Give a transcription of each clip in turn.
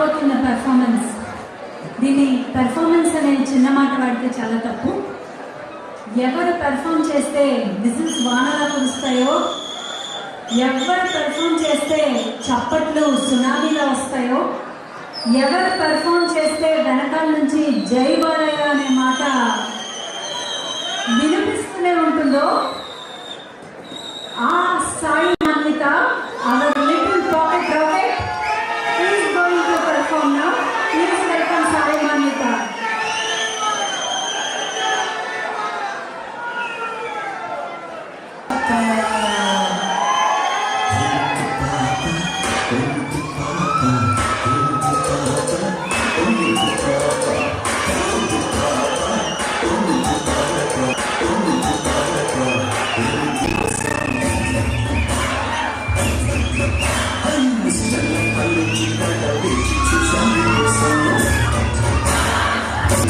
రాబోతున్న పెర్ఫార్మెన్స్ దీని పెర్ఫార్మెన్స్ అనే చిన్న మాట వాడితే చాలా తప్పు. ఎవరు పెర్ఫామ్ చేస్తే విజిల్స్ వానలా కురుస్తాయో ఎవరు పెర్ఫామ్ చేస్తే చప్పట్లు సునామీలా వస్తాయో ఎవరు పెర్ఫామ్ చేస్తే వెనకాల నుంచి జై బాలయ్య అనే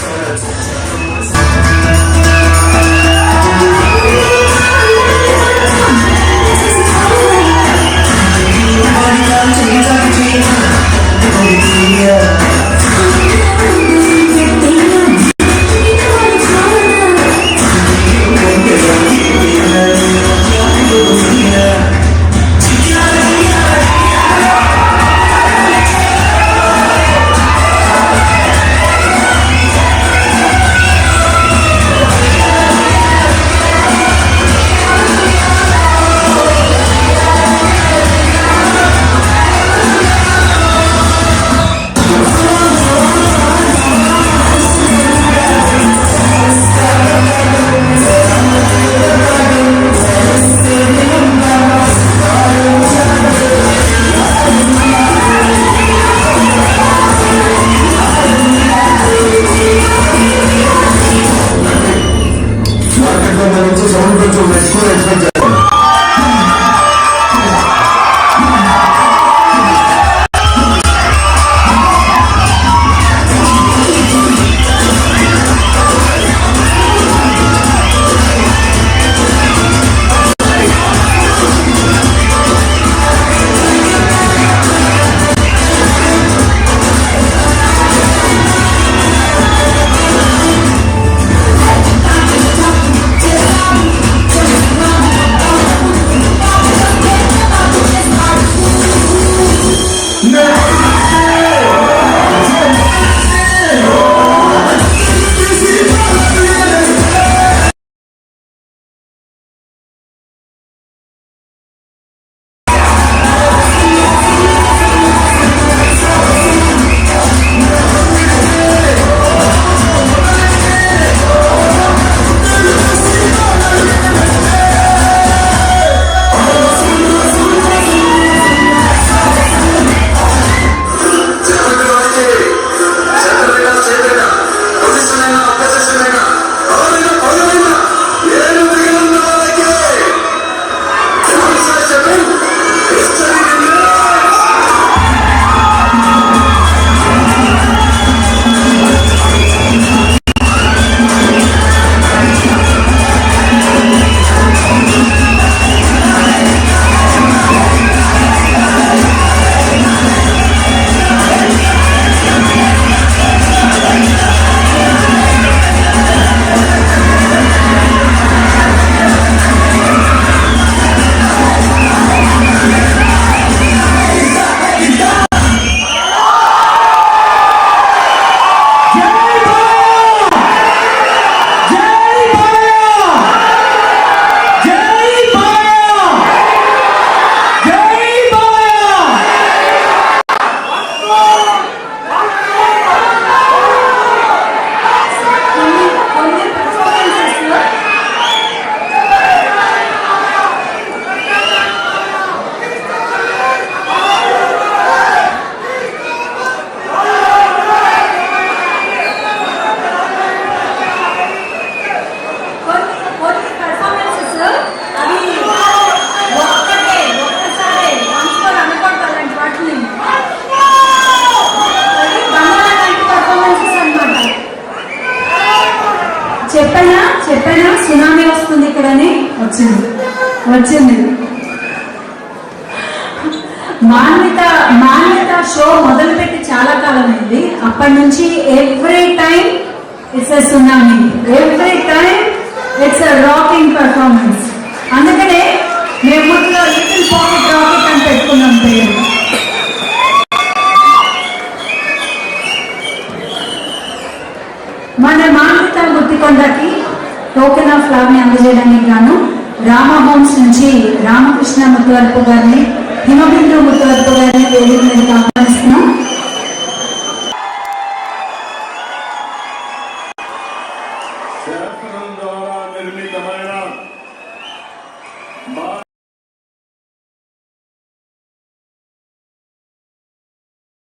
Yeah. నుంచి సౌండ్ కదా చెప్పాను? సునామీ వస్తుంది ఇక్కడని? వచ్చింది. వచ్చింది. మాన్విత మాన్విత షో మొదలుపెట్టి చాలా కాలం అయింది అప్పటి నుంచి every time it's a tsunami. Every time it's a rocking performance. అందుకనే మేము ముందులో లిటిల్ పాకెట్ రాకెట్ అని పెట్టుకున్నాం. అందజేయడానికి గాను రామహోమ్స్ నుంచి రామకృష్ణ ముత్తవరపు గారిని హిమబిందు ముత్తవరపు గారిని వేదిక మీదకి ఆహ్వానిస్తున్నాం.